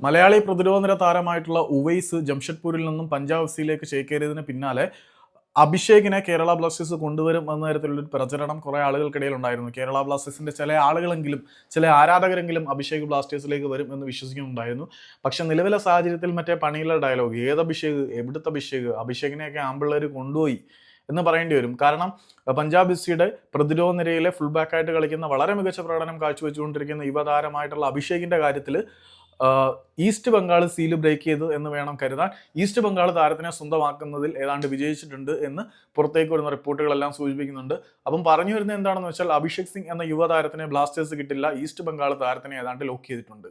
മലയാളി പ്രതിരോധ നിര താരമായിട്ടുള്ള ഉവൈസ് ജംഷഡ്പൂരിൽ നിന്നും പഞ്ചാബ് സിയിലേക്ക് ചേക്കേറിയതിന് പിന്നാലെ അഭിഷേകിനെ കേരള ബ്ലാസ്റ്റേഴ്സ് കൊണ്ടുവരും എന്ന തരത്തിലുള്ളൊരു പ്രചരണം കുറേ ആളുകൾക്കിടയിൽ ഉണ്ടായിരുന്നു. കേരള ബ്ലാസ്റ്റേഴ്സിന്റെ ചില ആളുകളെങ്കിലും ചില ആരാധകരെങ്കിലും അഭിഷേക് ബ്ലാസ്റ്റേഴ്സിലേക്ക് വരും എന്ന് വിശ്വസിക്കുന്നുണ്ടായിരുന്നു. പക്ഷെ നിലവിലെ സാഹചര്യത്തിൽ മറ്റേ പണിയിലെ ഡയലോഗ് ഏത് അഭിഷേക്? എവിടുത്തെ അഭിഷേക്? അഭിഷേകിനെയൊക്കെ ആമ്പിള്ളേർ കൊണ്ടുപോയി എന്ന് പറയേണ്ടി വരും. കാരണം പഞ്ചാബ് എഫ് സിയുടെ പ്രതിരോധ നിരയിലെ ഫുൾ ബാക്കായിട്ട് കളിക്കുന്ന വളരെ മികച്ച പ്രകടനം കാഴ്ചവെച്ചുകൊണ്ടിരിക്കുന്ന യുവതാരമായിട്ടുള്ള അഭിഷേകിന്റെ കാര്യത്തിൽ ഈസ്റ്റ് ബംഗാൾ സീൽ ബ്രേക്ക് ചെയ്തു എന്ന് വേണം കരുതാൻ. ഈസ്റ്റ് ബംഗാൾ താരത്തിനെ സ്വന്തമാക്കുന്നതിൽ ഏതാണ്ട് വിജയിച്ചിട്ടുണ്ട് എന്ന് പുറത്തേക്ക് വരുന്ന റിപ്പോർട്ടുകളെല്ലാം സൂചിപ്പിക്കുന്നുണ്ട്. അപ്പം പറഞ്ഞു വരുന്നത് എന്താണെന്ന് വെച്ചാൽ അഭിഷേക് സിംഗ് എന്ന യുവതാരത്തിനെ ബ്ലാസ്റ്റേഴ്സ് കിട്ടില്ല. ഈസ്റ്റ് ബംഗാൾ താരത്തിനെ ഏതാണ്ട് ലോക്ക് ചെയ്തിട്ടുണ്ട്.